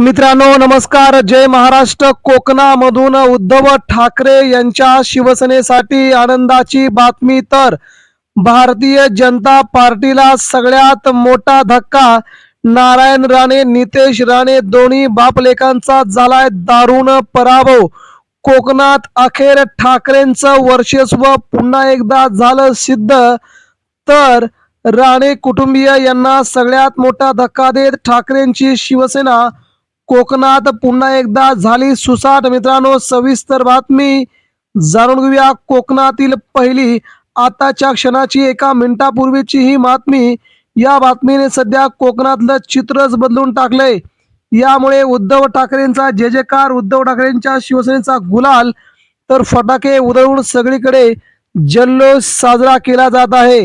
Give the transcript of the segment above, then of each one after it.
मित्रांनो नमस्कार. जय महाराष्ट्र. कोकणामधून उद्धव ठाकरे यांच्या शिवसेनेसाठी आनंदाची बातमी तर भारतीय जनता पार्टीला सगळ्यात मोठा धक्का. नारायण राणे नितेश राणे दोन्ही बापलेकांचा झालाय दारुण पराभव. कोकणात अखेर ठाकरेंचं वर्चस्व पुन्हा एकदा झालं सिद्ध. तर राणे कुटुंबीय यांना सगळ्यात मोठा धक्का देत ठाकरेंची शिवसेना. कोकणात पुन्हा एकदा झाली सुसाट. मित्रांनो सविस्तर बातमी जाणून घेऊया. कोकणातील पहिली आताच्या क्षणाची एका मिनिटापूर्वीची ही बातमी. या बातमीने सध्या कोकणातलं चित्रच बदलून टाकलंय. यामुळे उद्धव ठाकरेंचा जे जेकार उद्धव ठाकरेंच्या शिवसेनेचा गुलाल. तर फटाके उधळून सगळीकडे जल्लोष साजरा केला जात आहे.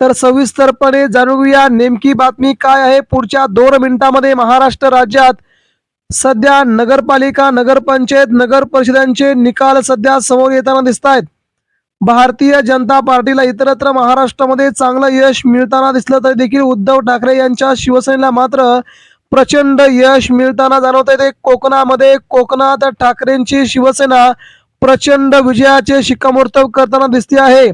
तर सविस्तरपणे जाणून घेऊया नेमकी बातमी काय आहे पुढच्या दोन मिनिटांमध्ये महाराष्ट्र राज्यात. सध्या नगरपालिका नगरपंचायत नगर परिषदांचे निकाल सध्या समोर येताना दिसत आहेत भारतीय जनता पार्टीला इतरत्र महाराष्ट्रामध्ये चांगलं यश मिळताना दिसलं तरी देखील उद्धव ठाकरे यांच्या शिवसेनेला मात्र प्रचंड यश मिळताना जाणवत आहे ते कोकणामध्ये कोकणात ठाकरेंची शिवसेना प्रचंड विजयाचे शिक्कामोर्तब करताना दिसते आहे.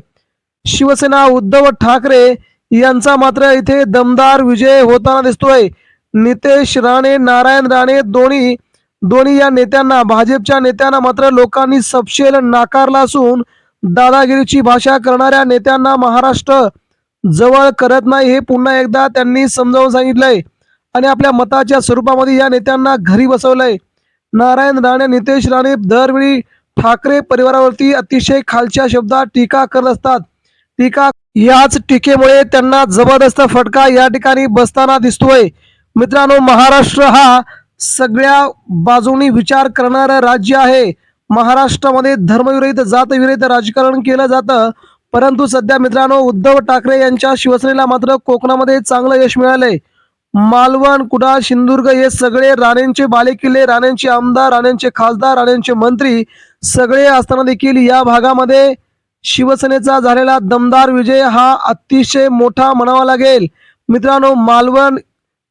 शिवसेना उद्धव ठाकरे यांचा मात्र इथे दमदार विजय होताना दिसतोय. नितेश राणे नारायण राणे दोन्ही दोन्ही या नेत्यांना भाजपच्या नेत्यांना मात्र लोकांनी सपशेल नाकारला असून दादागिरीची भाषा करणाऱ्या नेत्यांना महाराष्ट्र जवळ करत नाही हे पुन्हा एकदा त्यांनी समजावून सांगितलंय. आणि आपल्या मताच्या स्वरूपामध्ये या नेत्यांना घरी बसवलंय. नारायण राणे नितेश राणे दरवेळी ठाकरे परिवारावरती अतिशय खालच्या शब्दात टीका करत असतात. टीका याच टीकेमुळे त्यांना जबरदस्त फटका या ठिकाणी बसताना दिसतोय. मित्रांनो महाराष्ट्र हा सगळ्या बाजूनी विचार करणारं राज्य आहे. महाराष्ट्रामध्ये धर्मविरहित जातविरहित राजकारण केलं जातं. परंतु सध्या मित्रांनो उद्धव ठाकरे यांच्या शिवसेनेला मात्र कोकणामध्ये चांगलं यश मिळालंय. मालवण कुडाळ सिंधुदुर्ग हे सगळे राणेंचे बालेकिल्ले राणेंचे आमदार राणेंचे खासदार राणेंचे मंत्री सगळे असताना देखील या भागामध्ये शिवसेनेचा झालेला दमदार विजय हा अतिशय मोठा म्हणावा लागेल. मित्रांनो मालवण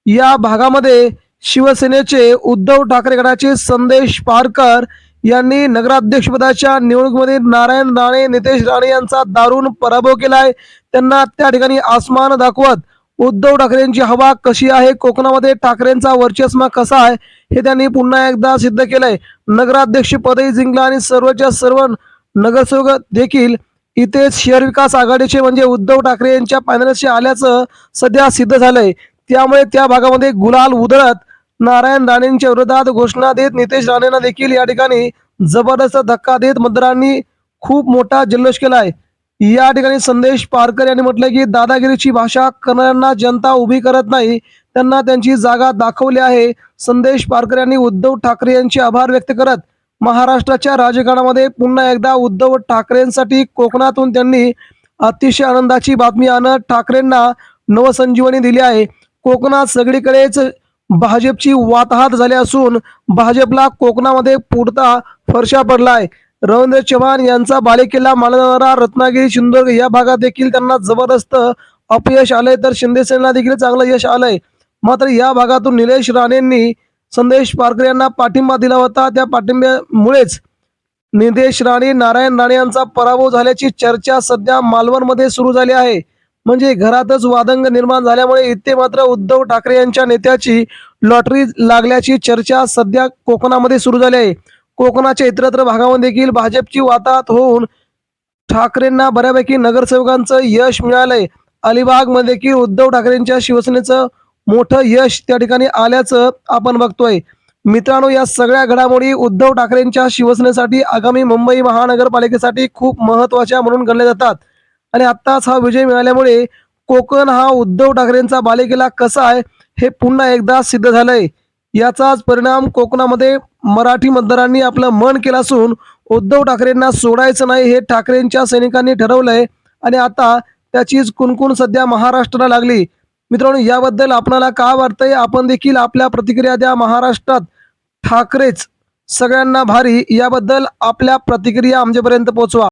या भागामध्ये शिवसेनेचे उद्धव ठाकरे गटाचे संदेश पारकर यांनी नगराध्यक्षपदाच्या निवडणुकीमध्ये नारायण राणे नितेश राणे यांचा दारुण पराभव केलाय. त्यांना त्या ठिकाणी आसमान दाखवत उद्धव ठाकरेंची हवा कशी आहे? कोकणामध्ये ठाकरेंचा वर्चस्व कसा आहे? हे त्यांनी पुन्हा एकदा सिद्ध केलंय. नगराध्यक्ष पदही जिंकला आणि सर्वच्या सर्व नगरसेवक देखील इथे शहर विकास आघाडीचे म्हणजे उद्धव ठाकरे यांच्या पॅनलशी आल्याचं सध्या सिद्ध झालंय. त्यामुळे त्या भागामध्ये गुलाल उधळत नारायण राणेंच्या विरोधात घोषणा देत नितेश राणेंना देखील या ठिकाणी जबरदस्त धक्का देत मतदारांनी खूप मोठा जल्लोष केलाय. या ठिकाणी संदेश पारकर यांनी म्हटलं की दादागिरीची भाषा करणाऱ्यांना जनता उभी करत नाही त्यांना त्यांची जागा दाखवली आहे. संदेश पारकर यांनी उद्धव ठाकरे यांचे आभार व्यक्त करत महाराष्ट्राच्या राजकारणामध्ये पुन्हा एकदा उद्धव ठाकरेंसाठी कोकणातून त्यांनी अतिशय आनंदाची बातमी आणत ठाकरेंना नवसंजीवनी दिली आहे. कोकणात सगळीकडेच भाजपची वाताहात झाली असून भाजपला कोकणामध्ये पुरता फरशा पडलाय. रवींद्र चव्हाण यांचा बालेकिल्ला मानणारा रत्नागिरी सिंधुदुर्ग या भागात देखील त्यांना जबरदस्त अपयश आलंय. तर शिंदे सेनेला देखील चांगलं यश आलंय. मात्र या भागातून निलेश राणेंनी संदेश पारकर यांना पाठिंबा दिला होता. त्या पाठिंब्यामुळेच निदेश राणे नारायण राणे यांचा पराभव झाल्याची चर्चा सध्या मालवणमध्ये सुरू झाली आहे. म्हणजे घरातच वादंग निर्माण झाल्यामुळे इथे मात्र उद्धव ठाकरे यांच्या नेत्याची लॉटरी लागल्याची चर्चा सध्या कोकणामध्ये सुरू झाली आहे. कोकणाच्या इतरत्र भागामध्ये देखील भाजपची वाताहत होऊन ठाकरेंना बऱ्यापैकी नगरसेवकांचं यश मिळालंय. अलिबागमध्ये देखील उद्धव ठाकरेंच्या शिवसेनेचं मोठं यश त्या ठिकाणी आल्याचं आपण बघतोय. मित्रांनो या सगळ्या घडामोडी उद्धव ठाकरेंच्या शिवसेनेसाठी आगामी मुंबई महानगरपालिकेसाठी खूप महत्त्वाच्या म्हणून गणल्या जातात. आणि आत्ताच हा विजय मिळाल्यामुळे कोकण हा उद्धव ठाकरेंचा बालेकिल्ला कसा आहे हे पुन्हा एकदा सिद्ध झालंय. याचाच परिणाम कोकणामध्ये मराठी मतदारांनी आपलं मन केलं असून उद्धव ठाकरेंना सोडायचं नाही हे ठाकरेंच्या सैनिकांनी ठरवलंय. आणि आता त्याचीच कुणकुण सध्या महाराष्ट्राला लागली. मित्रांनो याबद्दल आपणाला काय वाटतंय? आपण देखील आपल्या प्रतिक्रिया द्या. महाराष्ट्रात ठाकरेच सगळ्यांना भारी. याबद्दल आपल्या प्रतिक्रिया आमच्यापर्यंत पोहोचवा.